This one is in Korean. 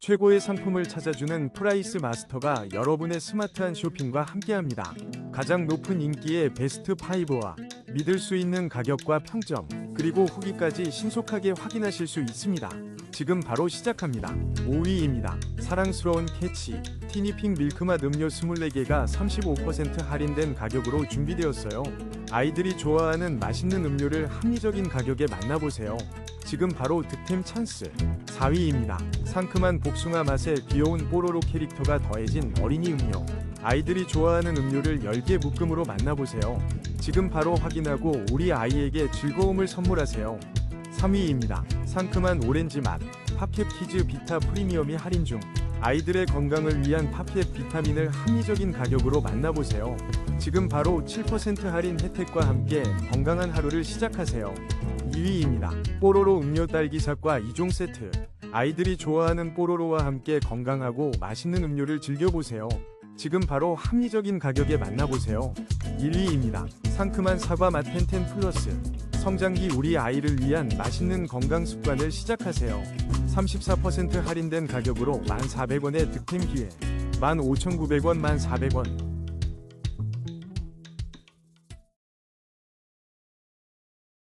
최고의 상품을 찾아주는 프라이스 마스터가 여러분의 스마트한 쇼핑과 함께합니다. 가장 높은 인기의 베스트 5와 믿을 수 있는 가격과 평점, 그리고 후기까지 신속하게 확인하실 수 있습니다. 지금 바로 시작합니다. 5위입니다. 사랑스러운 캐치, 티니핑 밀크맛 음료 24개가 35% 할인된 가격으로 준비되었어요. 아이들이 좋아하는 맛있는 음료를 합리적인 가격에 만나보세요. 지금 바로 득템 찬스. 4위입니다. 상큼한 복숭아 맛에 귀여운 뽀로로 캐릭터가 더해진 어린이 음료. 아이들이 좋아하는 음료를 10개 묶음으로 만나보세요. 지금 바로 확인하고 우리 아이에게 즐거움을 선물하세요. 3위입니다. 상큼한 오렌지 맛. 팝캡 키즈 비타 프리미엄이 할인 중. 아이들의 건강을 위한 팝캡 비타민을 합리적인 가격으로 만나보세요. 지금 바로 7% 할인 혜택과 함께 건강한 하루를 시작하세요. 2위입니다. 뽀로로 음료 딸기 샷과 2종 세트. 아이들이 좋아하는 뽀로로와 함께 건강하고 맛있는 음료를 즐겨보세요. 지금 바로 합리적인 가격에 만나보세요. 1위입니다. 상큼한 사과 맛 텐텐 플러스. 성장기 우리 아이를 위한 맛있는 건강 습관을 시작하세요. 34% 할인된 가격으로 1,400원의 득템 기회. 15,900원 1,400원.